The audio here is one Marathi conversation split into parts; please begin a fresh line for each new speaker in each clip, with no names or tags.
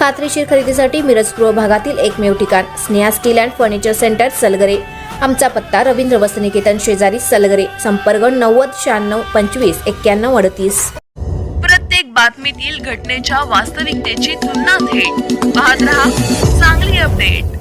खात्रीशीर खरेदीसाठी मिरज पूर्व भागातील एकमेव ठिकाण Sneha steel and furniture centre Salgare. आमचा पत्ता रवींद्र वसनिकेतन शेजारी सलगरे संपर्क नव्वद शहाण्णव पंचवीस एक्क्याण्णव अडतीस.
प्रत्येक बातमीतील घटनेच्या वास्तविकतेची तुलना थेट. पाहत रहा चांगली अपडेट.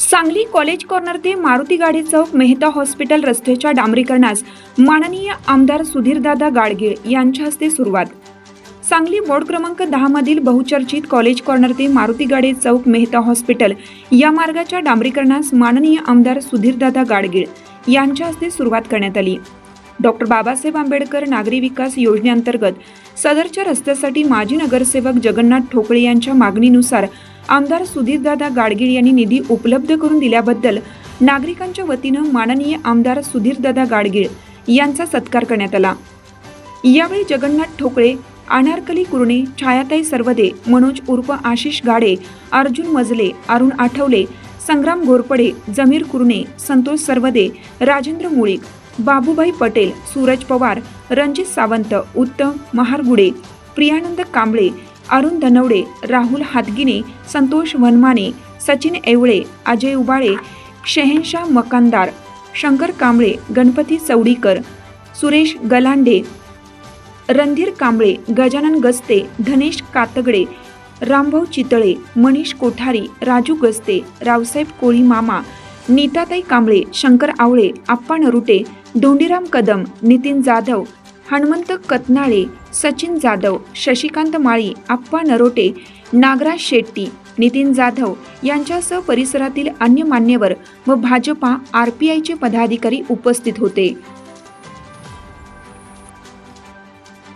सांगली कॉलेज कॉर्नर ते मारुती गाडी चौक मेहता हॉस्पिटल रस्त्याच्या डांबरीकरणास माननीय आमदार सुधीरदादा गाडगीळ यांच्या हस्ते सुरुवात. सांगली वॉर्ड क्रमांक दहा मधील बहुचर्चित कॉलेज कॉर्नर ते मारुती गाडे चौक मेहता हॉस्पिटल. या मार्गाच्या डांबरीकरणास माननीय आमदार सुधीरदादा गाडगीळ यांच्या हस्ते सुरुवात करण्यात आली. डॉक्टर बाबासाहेब आंबेडकर नागरी विकास योजनेअंतर्गत सदरच्या रस्त्यासाठी माजी नगरसेवक जगन्नाथ ठोकळे यांच्या मागणीनुसार आमदार सुधीरदादा गाडगीळ यांनी निधी उपलब्ध करून दिल्याबद्दल नागरिकांच्या वतीनं माननीय आमदार सुधीरदादा गाडगीळ यांचा सत्कार करण्यात आला. यावेळी जगन्नाथ ठोकळे अनारकली कुरणे छायाताई सर्वदे मनोज उर्फ आशिष गाडे अर्जुन मजले अरुण आठवले संग्राम घोरपडे जमीर कुरणे संतोष सर्वदे राजेंद्र मुळीक बाबूभाई पटेल सूरज पवार रणजित सावंत उत्तम महारगुडे प्रियानंद कांबळे अरुण धनवडे राहुल हातगिने संतोष वनमाने सचिन एवळे अजय उबाळे शहेनशाह मकानदार शंकर कांबळे गणपती चौडीकर सुरेश गलांडे रणधीर कांबळे गजानन गस्ते धनेश कातगडे रामभाऊ चितळे मनीष कोठारी राजू गस्ते रावसाहेब कोळी मामा नीताताई कांबळे शंकर आवळे आप्पा नरुटे धोंडीराम कदम नितीन जाधव हनुमंत कतनाळे सचिन जाधव शशिकांत माळी आप्पा नरोटे नागराज शेट्टी नितीन जाधव यांच्यासह परिसरातील अन्य मान्यवर व भाजपा आर पी आयचे पदाधिकारी उपस्थित होते.